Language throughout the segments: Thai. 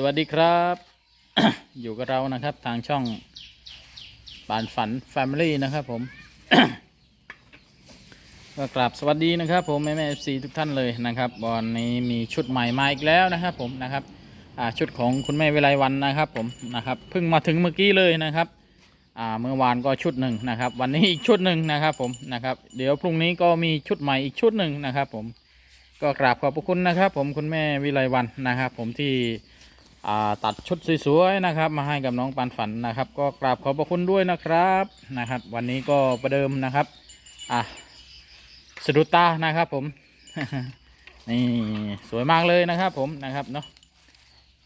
สวัสดีครับ อยู่กับเรานะครับ ทางช่องปานฝัน Family นะครับผม ก็กราบสวัสดีนะครับ ผมแม่แม่เอฟซีทุกท่านเลยนะครับวันนี้มีชุดใหม่มาอีกแล้วนะครับ ผมนะครับชุดของคุณแม่วิไลวันนะครับ ผมนะครับเพิ่งมาถึงเมื่อกี้เลยนะครับเมื่อวานก็ชุดหนึ่งนะครับ วันนี้อีกชุดหนึ่งนะครับ ผมนะครับ เดี๋ยวพรุ่งนี้ก็มีชุดใหม่อีกชุดหนึ่งนะครับ ผมก็กราบขอบพระคุณนะครับ ผมคุณแม่วิไลวันนะครับ ผมที่ ตัดชุดสวยๆนะครับ มาให้กับน้องปานฝันนะครับ ก็กราบขอบพระคุณด้วยนะครับนะครับ วันนี้ก็ประเดิมนะครับอะสะดุดตานะครับผมนี่สวยมากเลยนะครับ ผมนะครับเนาะ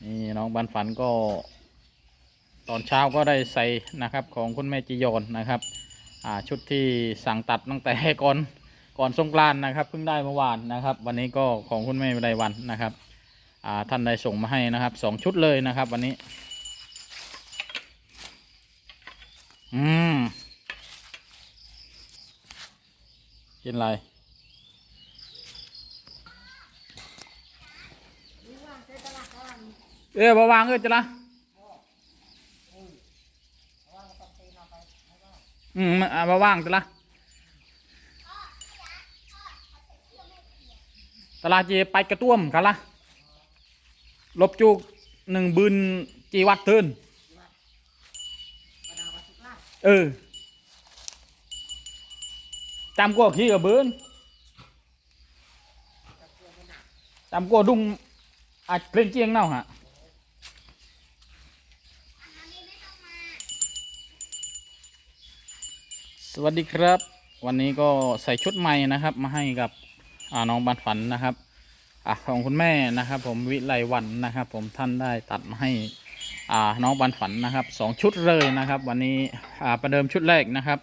นี่น้องปานฝันก็ ตอนเช้าก็ได้ใส่นะครับของคุณแม่จิยอนนะครับอ่าชุดที่สั่งตัดตั้งแต่ก่อนก่อนสงกรานนะครับเพิ่งได้เมื่อวานนะครับ วันนี้ก็ของคุณแม่วิไลวันนะครับ ท่านได้ส่งมาให้นะครับสองชุดเลยนะครับ วันนี้ อืมกินอะไรเอ้ยบาวางเอ้ยจะละอืมอ่าบาวางจะละตลาดเจไปกระต้วมกันละ ลบจุกหนึ่งบืนจีวัดเทินเออจำกัวขี้กับบินจำกัวดุงอาจเกรงเจียงเน่าฮะสวัสดีครับ วันนี้ก็ใส่ชุดใหม่นะครับ มาให้กับน้องบันฝันนะครับ อะของคุณแม่นะครับ ผมวิไลวันนะครับ ผมท่านได้ตัดมาให้อ่าน้องบันฝันนะครับสองชุดเลยนะครับ วันนี้อ่าประเดิมชุดแรกนะครับ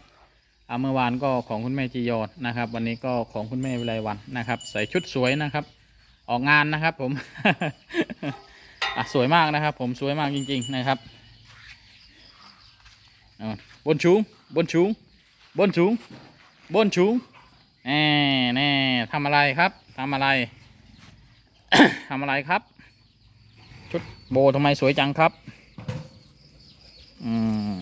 อ่าเมื่อวานก็ของคุณแม่จียอนนะครับ วันนี้ก็ของคุณแม่วิไลวันนะครับ ใส่ชุดสวยนะครับ ออกงานนะครับ ผมอะสวยมากนะครับ ผมสวยมากจริง ๆนะครับบนชูงบนชูงบนชูงบนชูงแน่แน่ทำอะไรครับทำอะไร ทำอะไรครับ ชุดโบทำไมสวยจังครับ อืม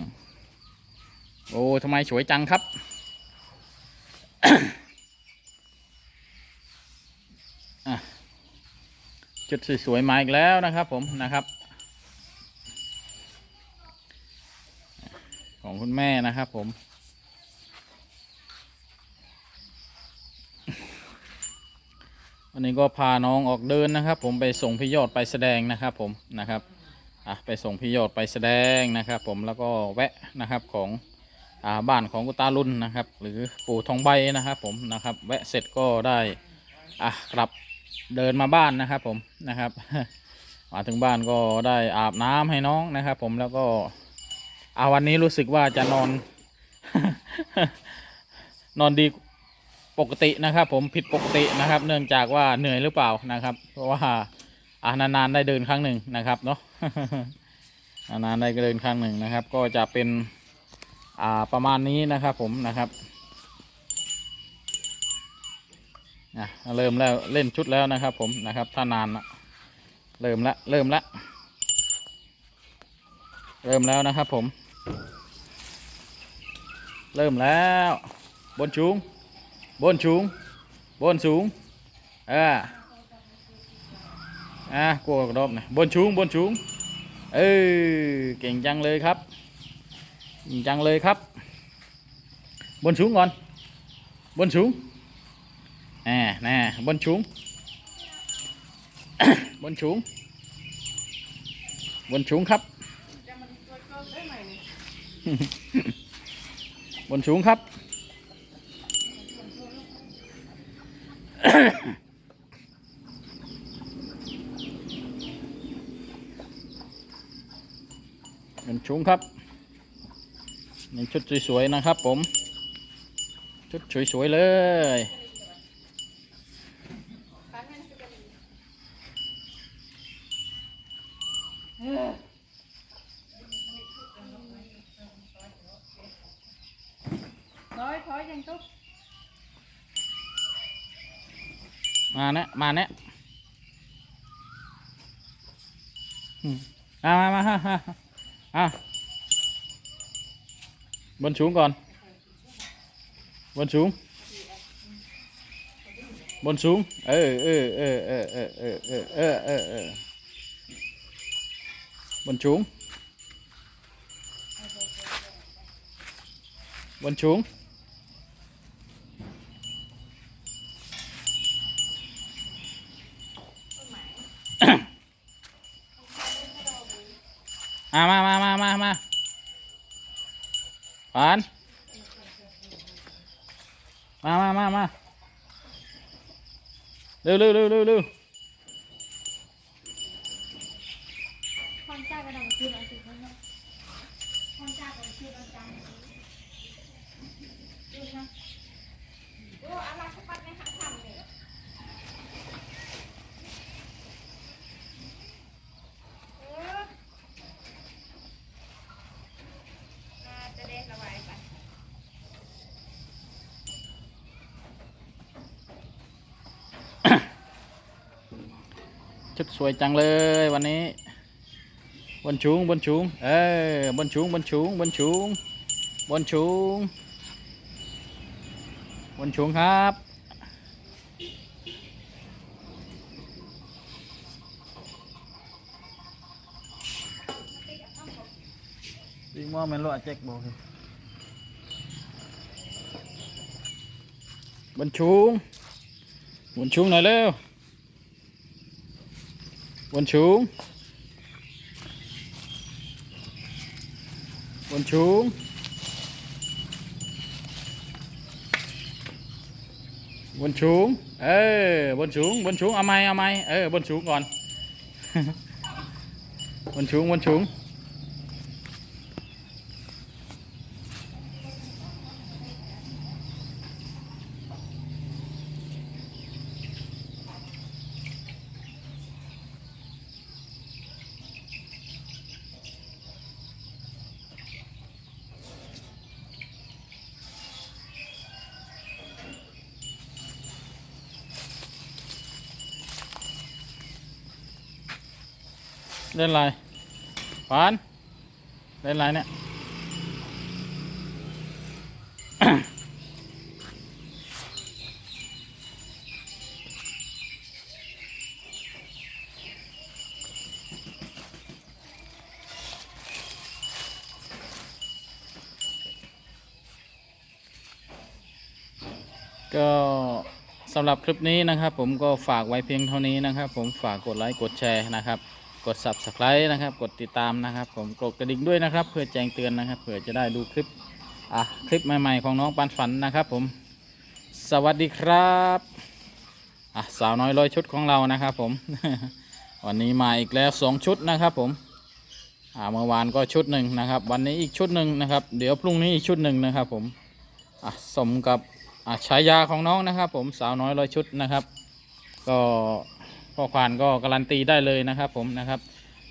โอ้ทำไมสวยจังครับอะชุดสวยๆมาอีกแล้วนะครับ ผมนะครับ ของคุณแม่นะครับผม วันนี้ก็พาน้องออกเดินนะครับ ผมไปส่งพี่ยอดไปแสดงนะครับ ผมนะครับอะไปส่งพี่ยอดไปแสดงนะครับ ผมแล้วก็แวะนะครับของอ่าบ้านของกุตาลุนนะครับ หรือปู่ทองใบนะครับผมนะครับ แวะเสร็จก็ได้อะกลับเดินมาบ้านนะครับ ผมนะครับ มาถึงบ้านก็ได้อาบน้ำให้น้องนะครับ ผมแล้วก็อาวันนี้รู้สึกว่าจะนอน นอนดี ปกตินะครับ ผมผิดปกตินะครับ เนื่องจากว่าเหนื่อยหรือเปล่านะครับ เพราะว่าอานานๆได้เดินครั้งหนึ่งนะครับเนาะนานๆได้เดินครั้งหนึ่งนะครับ ก็จะเป็นอ่าประมาณนี้นะครับ ผมนะครับอะเริ่มแล้วเล่นชุดแล้วนะครับ ผมนะครับถ้านานละเริ่มละเริ่มละเริ่มแล้วนะครับผม เริ่มแล้วบนชูง บนสูง บนสูงเอ่า อะกลัวกระดบนะบนสูง บนสูง เออ เก่งจังเลยครับ เก่งจังเลยครับ บนสูงก่อน บนสูงแน่แน่บนสูง บนสูง บนสูงครับ บนสูงครับ เป็นชุงครับนี่ชุดสวยๆนะครับผม ชุดสวยๆเลยถอยถอยยังตุ๊ก มาเนะมาเนะอืมมามามาฮะฮะอะบนสูงก่ สูงมามามามามามาปานมามามามาเร็วเร็วเร็วเร็วเร็วคนจ้าก็ต้องคืนเอาสิคนเนาะคนจ้าก็คืนเอาจังดูนะโอ้อะไรสักปัดไม่หาทำเลยเออน่าจะได้ระบายไป ชุดสวยจังเลยวันนี้บนชูงบนชูงเออบนชูงบนชูงบนชูงบนชูงบนชูงครับดีมอมันรั่วแจ็คบอกเลยบนชูงบนชูงหน่อยเร็ว Quân xuống Quân xuống Quân xuống Ê, quân xuống, quân xuống, âm ai, âm ai? Ê, quân xuống còn Quân xuống, quân xuống เล่นเล่นอะไรฟานเล่นอะไรเนี่ยก็สำหรับคลิปนี้นะครับ ผมก็ฝากไว้เพียงเท่านี้นะครับ ผมฝากกดไลค์กดแชร์นะครับ กด subscribe นะครับ กดติดตามนะครับ ผมกดกระดิ่งด้วยนะครับ เพื่อแจ้งเตือนนะครับเผื่อจะได้ดูคลิปอะคลิปใหม่ๆของน้องปันฝันนะครับ ผมสวัสดีครับอะสาวน้อยร้อยชุดของเรานะครับ ผม วันนี้มาอีกแล้วสองชุดนะครับ ผมอ่าเมื่อวานก็ชุดหนึ่งนะครับ วันนี้อีกชุดหนึ่งนะครับ เดี๋ยวพรุ่งนี้อีกชุดหนึ่งนะครับ ผมอะสมกับอะฉายาของน้องนะครับ ผมสาวน้อยร้อยชุดนะครับ ก็ พ่อควานก็การันตีได้เลยนะครับผมนะครับ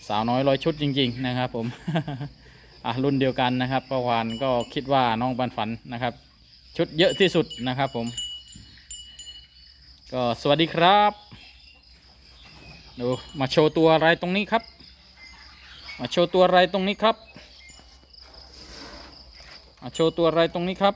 สาวน้อยร้อยชุดจริง ๆ นะครับ ผมอะรุ่นเดียวกันนะครับพ่อควานก็คิดว่าน้องปันฝันนะครับ ชุดเยอะที่สุดนะครับผม ก็สวัสดีครับดูมาโชว์ตัวอะไรตรงนี้ครับ มาโชว์ตัวอะไรตรงนี้ครับมาโชว์ตัวอะไรตรงนี้ครับ